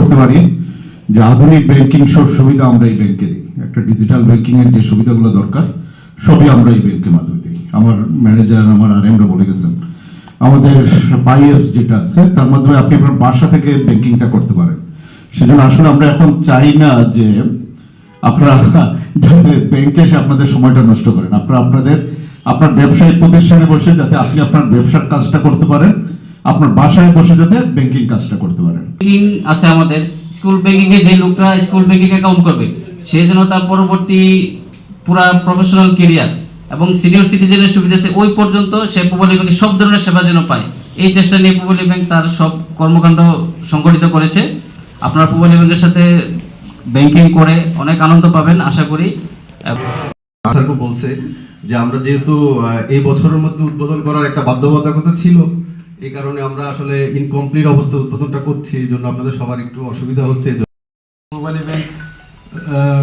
করতে পারি যে আধুনিক ব্যাংকিং সব সুবিধা আমরা এই ব্যাংকে দিই। একটা ডিজিটাল ব্যাংকিং এর যে সুবিধাগুলো দরকার, সবই আমরা এই ব্যাংকের মাধ্যমে দিই। আমার ম্যানেজার আমার আরএমরা বলে গেছেন, আমাদের বাইয়ার যেটা আছে, তার মাধ্যমে আপনি আপনার বাসা থেকে ব্যাংকিংটা করতে পারেন। সেজন্য আসলে আমরা এখন চাই না যে আপনারা যাতে ব্যাংকে এসে আপনাদের সময়টা নষ্ট করেন। আপনারা আপনাদের, আপনার ব্যবসায়িক প্রতিষ্ঠানে বসে যাতে আপনি আপনার ব্যবসার কাজটা করতে পারেন। আপনার বাসায় বসে যাতে ব্যাংকিং কাজটা করতে পারেন। ব্যাংকিং আছে আমাদের। স্কুল ব্যাংকিং এ যে লোকটা স্কুল ব্যাংকিং অ্যাকাউন্ট করবে সে যেন তার পরবর্তী পুরা প্রফেশনাল কেরিয়ার এবং সিনিয়র সিটিজেনের সুবিধা আছে ওই পর্যন্ত সে পুবালি ব্যাংকে সব ধরনের সেবা যেন পায়। এই চেষ্টা নিয়ে পুবালি ব্যাংক তার সব কর্মকাণ্ড সংগঠিত করেছে। আপনারা পুবালি ব্যাংকের সাথে ব্যাংকিং করে অনেক আনন্দ পাবেন আশা করি। বলছে যে আমরা যেহেতু এই বছরের মধ্যে উদ্বোধন করার একটা বাধ্যবাধকতা ছিল এই কারণে আমরা আসলে ইনকমপ্লিট অবস্থায় উদ্বোধনটা করছি এই জন্য আপনাদের সবার একটু অসুবিধা হচ্ছে মোবাইল ব্যাংক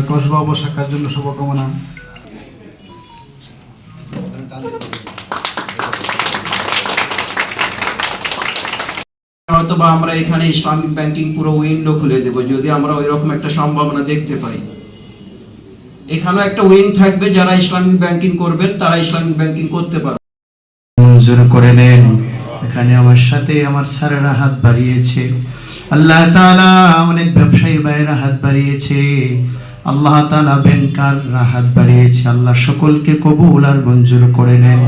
কসবা উপশাখার জন্য শুভকামনা। হয়তো বা আমরা এখানে ইসলামিক ব্যাংকিং পুরো উইন্ডো খুলে দেব যদি আমরা ওই রকম একটা সম্ভাবনা দেখতে পাই। এখানেও একটা উইং থাকবে যারা ইসলামিক ব্যাংকিং করবেন তারা ইসলামিক ব্যাংকিং করতে পারবে। মঞ্জুর করে নেন। এখানে আমার সাথে আমার স্যারেরা হাত বাড়িয়েছে। আল্লাহ তালা অনেক ব্যবসায়ী ভাইয়েরা হাত বাড়িয়েছে। আল্লাহ তালা ব্যাংকাররা হাত বাড়িয়েছে। আল্লাহ সকলকে কবুল আর মঞ্জুর করে নেন।